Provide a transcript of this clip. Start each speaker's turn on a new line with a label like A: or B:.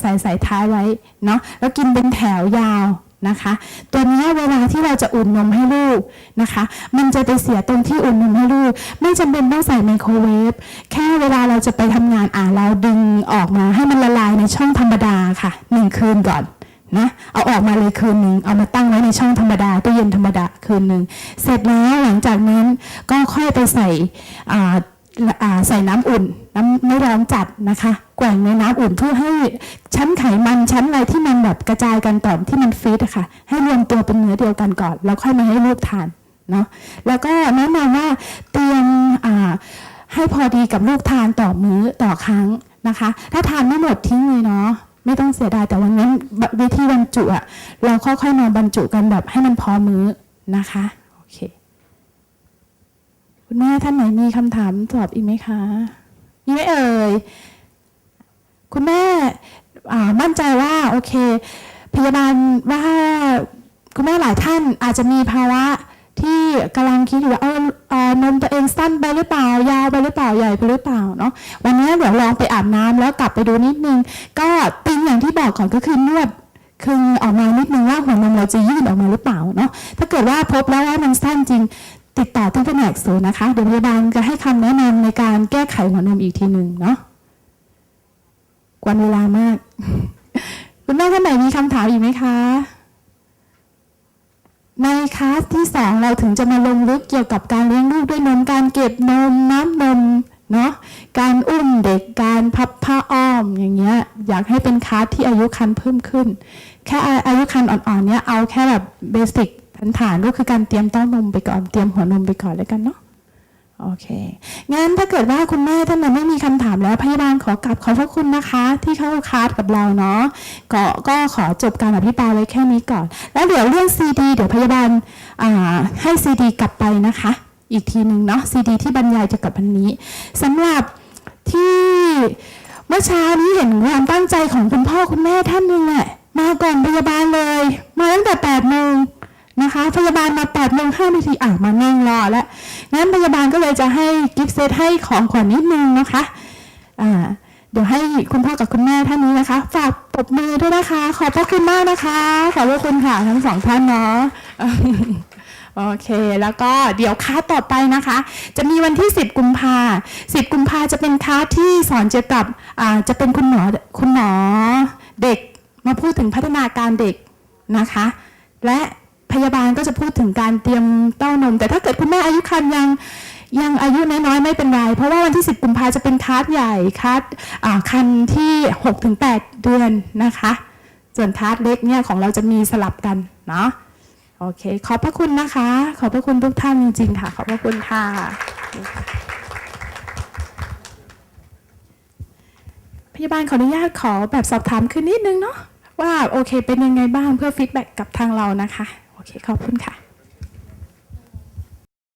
A: ใส่ใส่ท้ายไว้เนาะแล้วกินเป็นแถวยาวนะคะ ตัวนี้เวลาที่เราจะอุ่นนมให้ลูกนะคะ มันจะไปเสียตรงที่อุ่นนมให้ลูก ไม่จำเป็นต้องใส่ไมโครเวฟแค่เวลาเราจะไปทำงานอ่าเราดึงออกมาให้มันละลายในช่องธรรมดาค่ะหนึ่งคืนก่อนนะเอาออกมาเลยคืนหนึ่งเอามาตั้งไว้ในช่องธรรมดาตู้เย็นธรรมดาคืนหนึ่งเสร็จแล้วหลังจากนั้นก็ค่อยไปใส่ ใส่น้ำอุ่น น้ำไม่ร้อนจัดนะคะ แกว่งในน้ำอุ่นเพื่อให้ชั้นไขมันชั้นอะไรที่มันแบบกระจายกันต่อที่มันฟีดอะค่ะ ให้รวมตัวเป็นเนื้อเดียวกันก่อน แล้วค่อยมาให้ลูกทานเนาะแล้วก็แนะนำว่าเตรียมให้พอดีกับลูกทานต่อมื้อต่อครั้งนะคะ ถ้าทานไม่หมดทิ้งเลยเนาะไม่ต้องเสียดายแต่วันนั้นวิธีบรรจุอะเราค่อยๆมาบรรจุกันแบบให้มันพอมื้อนะคะโอเค คุณแม่ท่านไหนมีคำถามตอบอีกไหมคะมีไหมเอ่ย คุณแม่มั่นใจว่าโอเค พยาบาลว่าคุณแม่หลายท่านอาจจะมีภาวะที่กำลังคิดอยู่ว่าเออเออนมตัวเองสั้นไปหรือเปล่า ยาวไปหรือเปล่าใหญ่ไปหรือเปล่าเนาะวันนี้เดี๋ยวลองไปอาบน้ำแล้วกลับไปดูนิดนึง ก็ติงอย่างที่บอกก่อนก็คือนวดคือออกมานิดนึงว่าหัวนมเราจะยืดออกมาหรือเปล่าเนาะถ้าเกิดว่าพบแล้วว่ามันสั้นจริง ติดต่อที่แผนกศูนย์นะคะเดี๋ยวพยาบาลจะให้คำแนะนำในการแก้ไขหัวนมอีกทีหนึ่งเนาะกวนเวลามาก คุณแม่ท่านไหนมีคำถามอีกไหมคะ ในคลาสที่สองเราถึงจะมาลงลึกเกี่ยวกับการเลี้ยงลูกด้วยนมการเก็บนมน้ำนมเนาะการอุ้มเด็กการพับผ้าอ้อมอย่างเงี้ยอยากให้เป็นคลาสที่อายุคันเพิ่มขึ้น แค่อายุคันอ่อนๆเนี้ยเอาแค่แบบเบสิก ฐานก็คือการเตรียมเต้านมไปก่อนเตรียมหัวนมไปก่อนแล้วกันเนาะโอเค งั้นถ้าเกิดว่าคุณแม่ท่านนั้นไม่มีคำถามแล้วพยาบาลขอกลับขอบพระคุณนะคะ ที่เข้าคลาสกับเราเนาะก็ก็ขอจบการอภิปรายไว้แค่นี้ก่อน แล้วเดี๋ยวเรื่องซีดีเดี๋ยวพยาบาลให้ซีดีกลับไปนะคะ อีกทีหนึ่งเนาะซีดีที่บรรยายเกี่ยวกับวันนี้สำหรับที่เมื่อเช้านี้เห็นความตั้งใจของคุณพ่อคุณแม่ท่านหนึ่งแหละมาก่อนพยาบาลเลย มาตั้งแต่แปดโมง นะคะ พยาบาลมาแปดโมงห้านาทีอะมานั่งรอแล้วงั้นพยาบาลก็เลยจะให้กิฟต์เซตให้ของขวัญนิดนึงนะคะอ่าเดี๋ยวให้คุณพ่อกับคุณแม่ท่านนี้นะคะ ฝากปรบมือด้วยนะคะ ขอบพระคุณมากนะคะ ขอบพระคุณค่ะทั้งสองท่านเนาะโอเค แล้วก็เดี๋ยวคาต่อไปนะคะ จะมีวันที่ 10 กุมภา10 กุมภาจะเป็นคาที่สอนเกี่ยวกับจะเป็นคุณหมอคุณหมอเด็กมาพูดถึงพัฒนาการเด็กนะคะ และ พยาบาลก็จะพูดถึงการเตรียมเต้านม แต่ถ้าเกิดคุณแม่อายุครรภ์ยังยังอายุน้อยๆ ไม่เป็นไร เพราะว่าวันที่ 10 กุมภาจะเป็นคลาสใหญ่คลาสคันที่ 6-8 เดือนนะคะ ส่วนคลาสเล็กเนี่ยของเราจะมีสลับกันเนาะโอเค ขอบพระคุณนะคะ ขอบพระคุณทุกท่านจริงๆค่ะ ขอบพระคุณค่ะ พยาบาลขออนุญาตขอแบบสอบถามคืนนิดนึงเนาะว่าโอเคเป็นยังไงบ้างเพื่อฟีดแบ็กกับทางเรานะคะ เคขอบคุณค่ะ